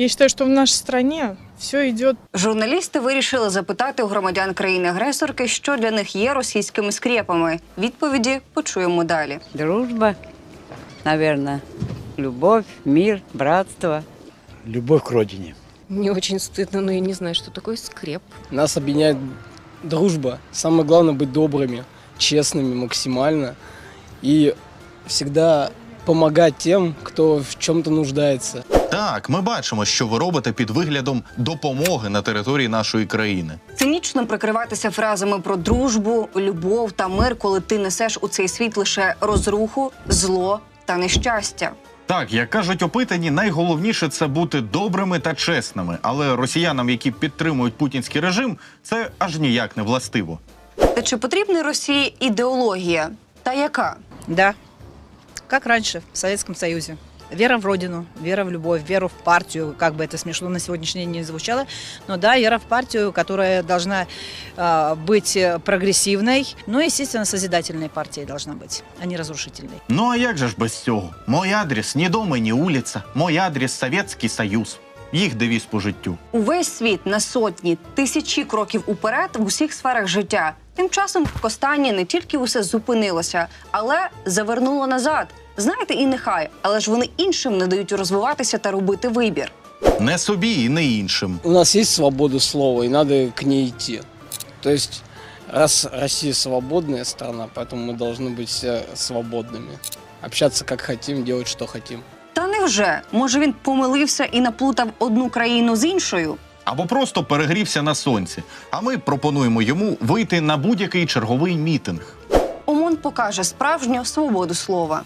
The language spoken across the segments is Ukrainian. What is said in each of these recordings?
Я считаю, что в нашей стране все идет Журналісти вирішили запитати у громадян країни-агресорки, що для них є російськими скрепами. Відповіді почуємо далі. Дружба, наверное, любовь, мир, братство. Любовь к родине. Не очень стыдно, но я не знаю, что такое скреп. Нас объединяет дружба. Самое главное быть добрыми, честными максимально и всегда помогать тем, кто в чем-то нуждается. Так, ми бачимо, що ви робите під виглядом допомоги на території нашої країни. Цинічно прикриватися фразами про дружбу, любов та мир, коли ти несеш у цей світ лише розруху, зло та нещастя. Так, як кажуть опитані, найголовніше це бути добрими та чесними. Але росіянам, які підтримують путінський режим, це аж ніяк не властиво. Та чи потрібна Росії ідеологія? Та яка? Да, как раньше, в Советском Союзе. Вера в родину, вера в любовь, веру в партию, как бы это смешно на сегодняшний день не звучало, но да, вера в партию, которая должна э, быть э, прогрессивной, но, естественно, созидательной партией должна быть, а не разрушительной. Ну а як же ж без цього? Мой адрес ні дома, ні улиця. Мой адрес Совєтський Союз. Їх девіз по життю. Увесь світ на сотні, тисячі кроків уперед в усіх сферах життя. Тим часом в Костані не тільки усе зупинилося, але завернуло назад. Знаєте, і нехай, але ж вони іншим не дають розвиватися та робити вибір. Не собі і не іншим. У нас есть свобода слова, и надо к ней идти. То есть, раз Россия свободная страна, поэтому мы должны быть все свободными. Общаться как хотим, делать что хотим. Та невже? Може він помилився і наплутав одну країну з іншою? Або просто перегрівся на сонці. А ми пропонуємо йому вийти на будь-який черговий мітинг. ОМОН покаже справжню свободу слова.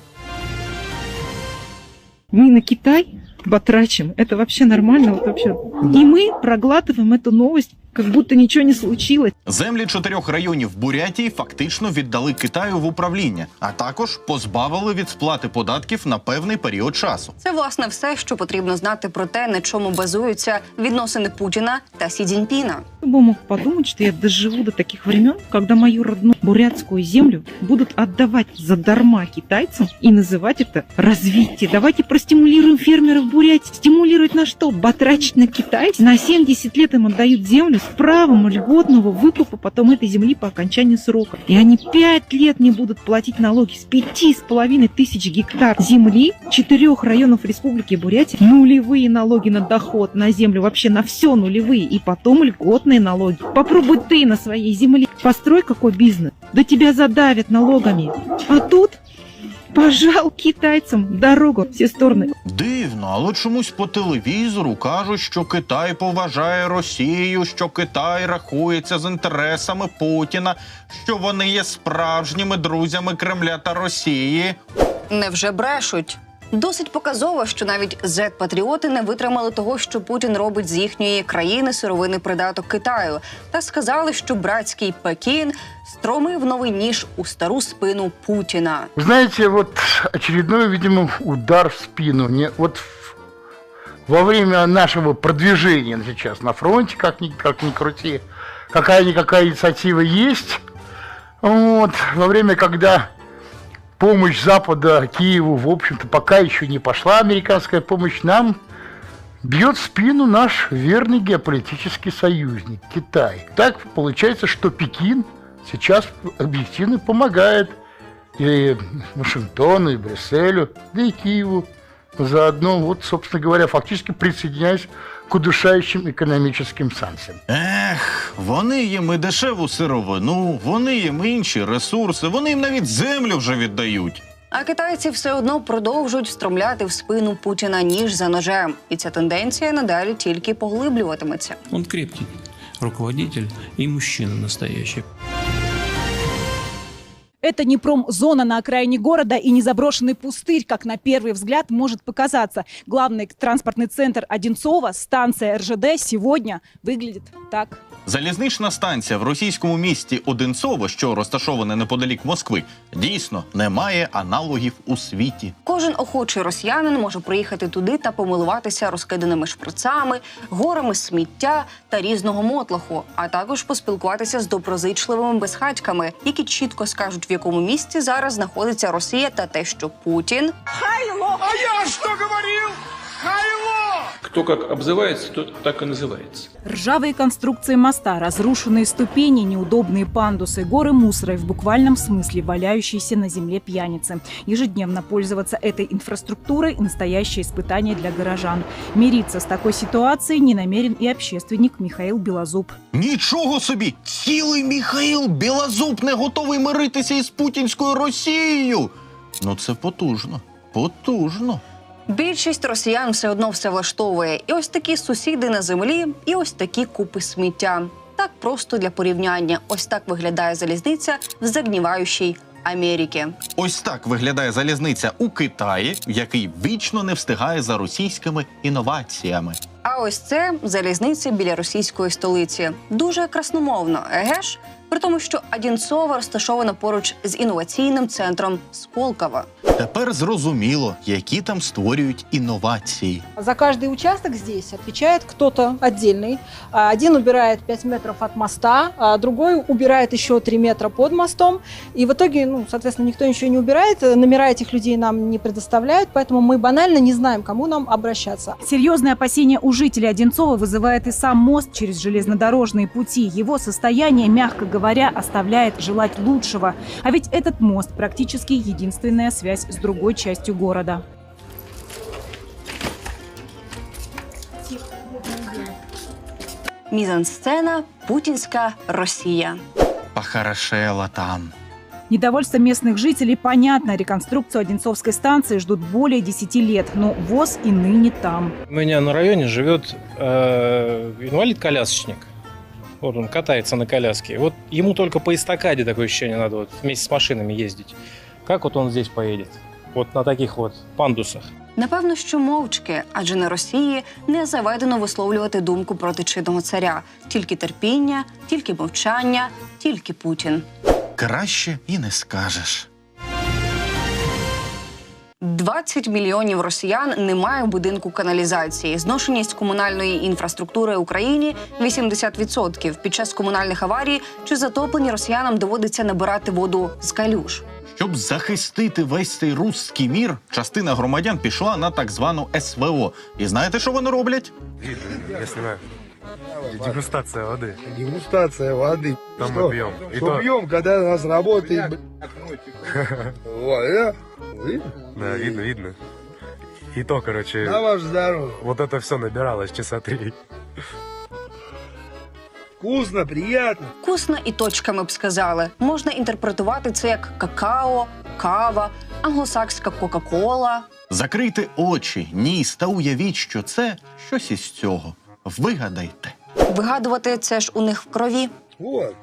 Мы на Китай батрачим. Это вообще нормально? Вот вообще. И мы проглатываем эту новость, как будто ничего не случилось. Землі чотирьох районів Бурятії фактично віддали Китаю в управління, а також позбавили від сплати податків на певний період часу. Це власне все, що потрібно знати про те, на чому базуються відносини Путіна та Сі Цзіньпіна. Кто бы мог подумать, что я доживу до таких времен, когда мою родную бурятскую землю будут отдавать задарма китайцам и называть это развитие. Давайте простимулируем фермеров Бурятии. Стимулировать на что? Батрачить на Китай? На 70 лет им отдают землю с правом льготного выкупа потом этой земли по окончании срока. И они 5 лет не будут платить налоги с пяти с половиной тысяч гектар земли четырех районов Республики Бурятия. Нулевые налоги на доход, на землю, вообще на все нулевые. И потом льготные налоги. Попробуй ты на своей земле. Построй какой бизнес. Да тебя задавят налогами. А тут, пожал китайцям дорогу всі сторони. Дивно, але чомусь по телевізору кажуть, що Китай поважає Росію, що Китай рахується з інтересами Путіна, що вони є справжніми друзями Кремля та Росії. Невже брешуть? Досить показово, що навіть зет-патріоти не витримали того, що Путін робить з їхньої країни сировинний придаток Китаю, та сказали, що братський Пекін стромив новий ніж у стару спину Путіна. Вы знаете, вот очередной, видимо, удар в спину. Не, вот в- во время нашего продвижения сейчас на фронте, как ни, как ни крути, какая-никакая инициатива есть. Вот, во время, когда помощь Запада Киеву, в общем-то, пока еще не пошла американская помощь, нам бьет в спину наш верный геополитический союзник Китай. Так получается, что Пекин сейчас объективно помогает и Вашингтону, и Брюсселю, да и Киеву. Заодно, вот, собственно говоря, фактически присоединяясь к удушающим экономическим санкциям. Ех, вони їм і дешеву сировину, вони їм інші ресурси, вони їм навіть землю вже віддають. А китайці все одно продовжують встромляти в спину Путіна ніж за ножем, і ця тенденція надалі тільки поглиблюватиметься. Он крепкий руководитель и мужчина настоящий. Это не промзона на окраине города и не заброшенный пустырь, как на первый взгляд может показаться. Главный транспортный центр Одинцова, станция РЖД, сегодня выглядит так. Залізнична станція в російському місті Одинцово, що розташоване неподалік Москви, дійсно не має аналогів у світі. Кожен охочий росіянин може приїхати туди та помилуватися розкиданими шприцами, горами сміття та різного мотлоху, а також поспілкуватися з доброзичливими безхатьками, які чітко скажуть, в якому місці зараз знаходиться Росія та те, що Путін Кто как обзывается, тот так и называется. Ржавые конструкции моста, разрушенные ступени, неудобные пандусы, горы мусора и в буквальном смысле валяющиеся на земле пьяницы. Ежедневно пользоваться этой инфраструктурой – настоящее испытание для горожан. Мириться с такой ситуацией не намерен и общественник Михаил Белозуб. Нічого собі! Цілий Міхаїл Білозуб не готовий миритися із путінською Росією. Ну це потужно. Потужно. Більшість росіян все одно все влаштовує. І ось такі сусіди на землі, і ось такі купи сміття. Так просто для порівняння. Ось так виглядає залізниця в загніваючій Америці. Ось так виглядає залізниця у Китаї, який вічно не встигає за російськими інноваціями. А ось це залізниця біля російської столиці. Дуже красномовно, еге ж? При тому, що Одінцова розташована поруч з інноваційним центром Сколково. Тепер зрозуміло, які там створюють інновації. За каждый участок здесь отвечает кто-то отдельный. А, Один убирает 5 метров от моста, а другой убирает еще 3 метра под мостом. И в итоге, ну, соответственно, никто ничего не убирает. Номера этих людей нам не предоставляют, поэтому мы банально не знаем, к кому нам обращаться. Серьезные опасения у жителей Одинцова вызывает и сам мост через железнодорожные пути. Его состояние, мягко говоря, оставляет желать лучшего. А ведь этот мост практически единственная связь с другой частью города. Мізансцена Путінська Росія. Похорошело там. Недовольство местных жителей понятно. Реконструкцию Одинцовской станции ждут более 10 лет, но ВОЗ и ныне там. У меня на районе живет э, инвалид-колясочник. Вот он катается на коляске. Вот ему только по эстакаде такое ощущение надо вот вместе с машинами ездить. Как вот он здесь поедет? Вот на таких вот пандусах. Напевно, що мовчки, адже на Росії не заведено висловлювати думку проти чинного царя. Тільки терпіння, тільки мовчання, тільки Путін. Краще і не скажеш. 20 мільйонів росіян немає в будинку каналізації. Зношеність комунальної інфраструктури в Україні 80%. Під час комунальних аварій чи затоплення росіянам доводиться набирати воду з калюш. Щоб захистити весь цей русський мір, частина громадян пішла на так звану СВО. І знаєте, що вони роблять? Я снимаю. Дегустация воды. Дегустация воды. Там Что? мы пьем. И Что то- пьем, когда у нас работает... б- Вот, э? Видно? Да, видно, видно. И то, короче, На ваше здоровье. вот это все набиралось часа три. Вкусно, приятно. Вкусно і точками б сказали. Можна інтерпретувати це як какао, кава, англосакська Кока-Кола. Закрийте очі, ніс та уявіть, що це щось із цього. Вигадайте. Вигадувати це ж у них в крові. Вот.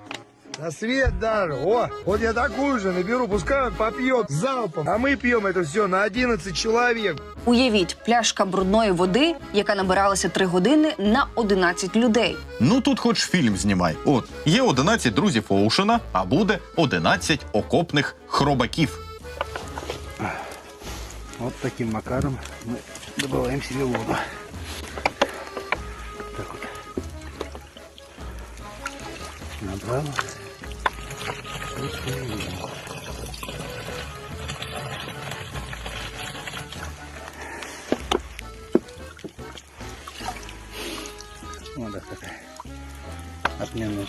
На свет даже. О, вот я такую же наберу, пускай он попьет залпом. А мы пьем это все на 11 человек. Уявіть, пляшка брудної води, яка набиралася 3 години на 11 людей. Ну тут хоч фільм знімай. От є 11 друзів Оушена, а буде 11 окопних хробаків. Вот таким макаром мы добываем себе воду. Так вот. Набрал.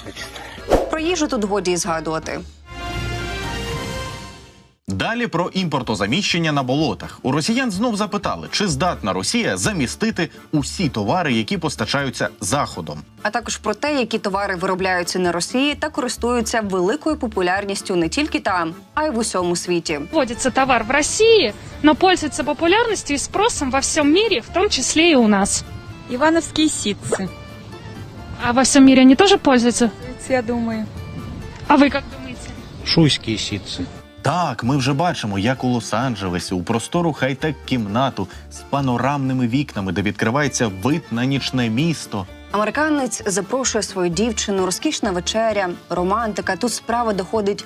Качество. Про їжу тут годі згадувати. Далі про імпортозаміщення на болотах. У росіян знов запитали, чи здатна Росія замістити усі товари, які постачаються заходом. А також про те, які товари виробляються на Росії та користуються великою популярністю не тільки там, а й в усьому світі. Вводится товар в России, но пользуется популярностью и спросом во всем мире, в том числе и у нас. Ивановские ситцы. А во всем мире они тоже пользуются? Я думаю. А вы как думаете? Шуйские ситцы. Так, ми вже бачимо, як у Лос-Анджелесі у простору хай-тек кімнату з панорамними вікнами, де відкривається вид на нічне місто. Американець запрошує свою дівчину, розкішна вечеря, романтика. Тут справа доходить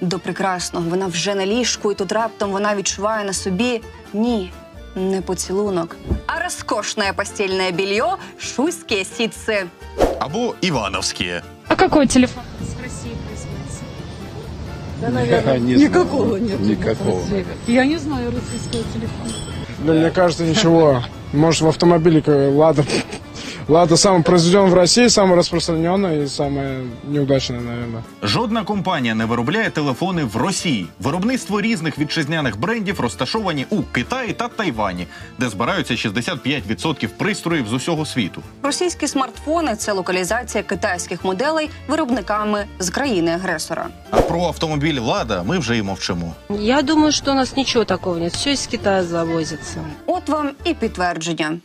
до прекрасного. Вона вже на ліжку, і тут раптом вона відчуває на собі ні, не поцілунок, а розкошне постільне білье шуйські сітці. Або Івановське. А какой телефон? Да, наверное, Не никакого знаю. нет. Никакого. Я не знаю российского телефона. Да, мне кажется, ничего. Может, в автомобиле как Лада. Лада самый произведен в России, самый распространенный и самая неудачная, наверное. Жодна компанія не виробляє телефони в Росії. Виробництво різних вітчизняних брендів розташовані у Китаї та Тайвані, де збираються 65% пристроїв з усього світу. Російські смартфони це локалізація китайських моделей виробниками з країни-агресора. А про автомобіль Лада ми вже й мовчимо. Я думаю, что у нас ничего такого нет. Все из Китая завозится. От вам і підтвердження.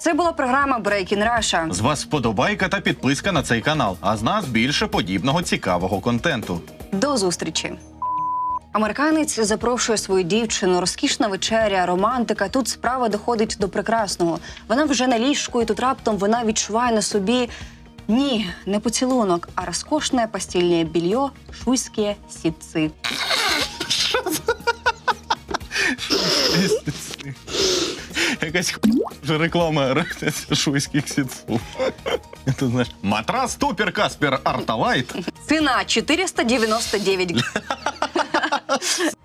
Це була програма Breaking Russia. З вас вподобайка та підписка на цей канал. А з нас більше подібного цікавого контенту. До зустрічі. Американець запрошує свою дівчину, розкішна вечеря, романтика. Тут справа доходить до прекрасного. Вона вже на ліжку, і тут раптом вона відчуває на собі ні, не поцілунок, а розкошне постільне більйо, шуйські сітці. Якась вже реклама шуйських сітців. Ти знаєш, матрас Тупер Каспер Арталайт. Ціна 499